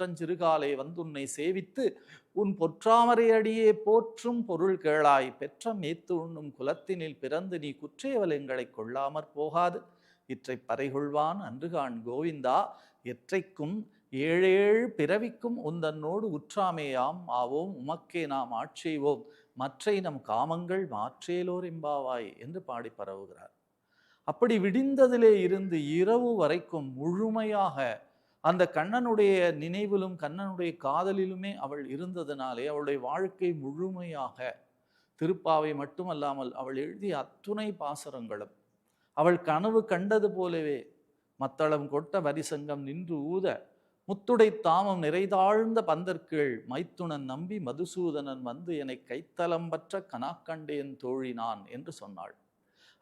சிறுகாலை வந்துன்னை சேவித்து உன் பொற்றாமரையடியே போற்றும் பொருள் கேளாய் பெற்ற மேத்து உண்ணும் குலத்தினில் பிறந்து நீ குற்றேவலங்களை கொள்ளாமற் போகாது. இற்றை பறைகொள்வான் அன்றுகான் கோவிந்தா எற்றைக்கும் ஏழேழு பிறவிக்கும் உந்தன்னோடு உற்றாமேயாம் ஆவோம் உமக்கே நாம் ஆட்செய்வோம் மற்றை நம் காமங்கள் மாற்றேலோர் எம்பாவாய் என்று பாடி பரவுகிறார். அப்படி விடிந்ததிலே இருந்து இரவு வரைக்கும் முழுமையாக அந்த கண்ணனுடைய நினைவிலும் கண்ணனுடைய காதலிலுமே அவள் இருந்ததினாலே அவளுடைய வாழ்க்கை முழுமையாக திருப்பாவை மட்டுமல்லாமல் அவள் எழுதிய அத்துணை பாசரங்களும் அவள் கனவு கண்டது போலவே மத்தளம் கொட்ட வரிசங்கம் நின்று ஊத முத்துடை தாமம் நிறைதாழ்ந்த பந்தற்கீழ் மைத்துணன் நம்பி மதுசூதனன் வந்து என்னை கைத்தலம் பற்ற கனாக்கண்டேன் தோழினான் என்று சொன்னாள்.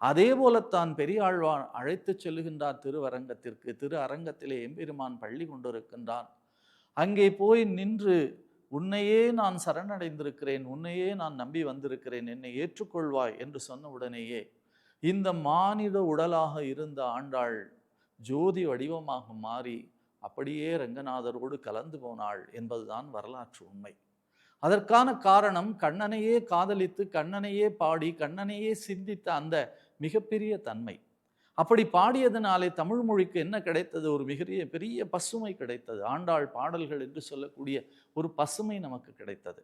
அதே போலத்தான் பெரியாழ்வான் அழைத்துச் செல்லுகின்றார் திருவரங்கத்திற்கு. திரு அரங்கத்திலே எம்பெருமான் பள்ளி கொண்டிருக்கின்றான். அங்கே போய் நின்று உன்னையே நான் சரணடைந்திருக்கிறேன் உன்னையே நான் நம்பி வந்திருக்கிறேன் என்னை ஏற்றுக்கொள்வாய் என்று சொன்ன உடனேயே இந்த மானிட உடலாக இருந்த ஆண்டாள் ஜோதி வடிவமாக மாறி அப்படியே ரங்கநாதரோடு கலந்து போனாள் என்பதுதான் வரலாற்று உண்மை. அதற்கான காரணம் கண்ணனையே காதலித்து கண்ணனையே பாடி கண்ணனையே சிந்தித்த அந்த மிகப்பெரிய தன்மை. அப்படி பாடியதனாலே தமிழ் மொழிக்கு என்ன கிடைத்தது? ஒரு மிகரிய பெரிய பசுமை கிடைத்தது. ஆண்டாள் பாடல்கள் என்று சொல்லக்கூடிய ஒரு பசுமை நமக்கு கிடைத்தது.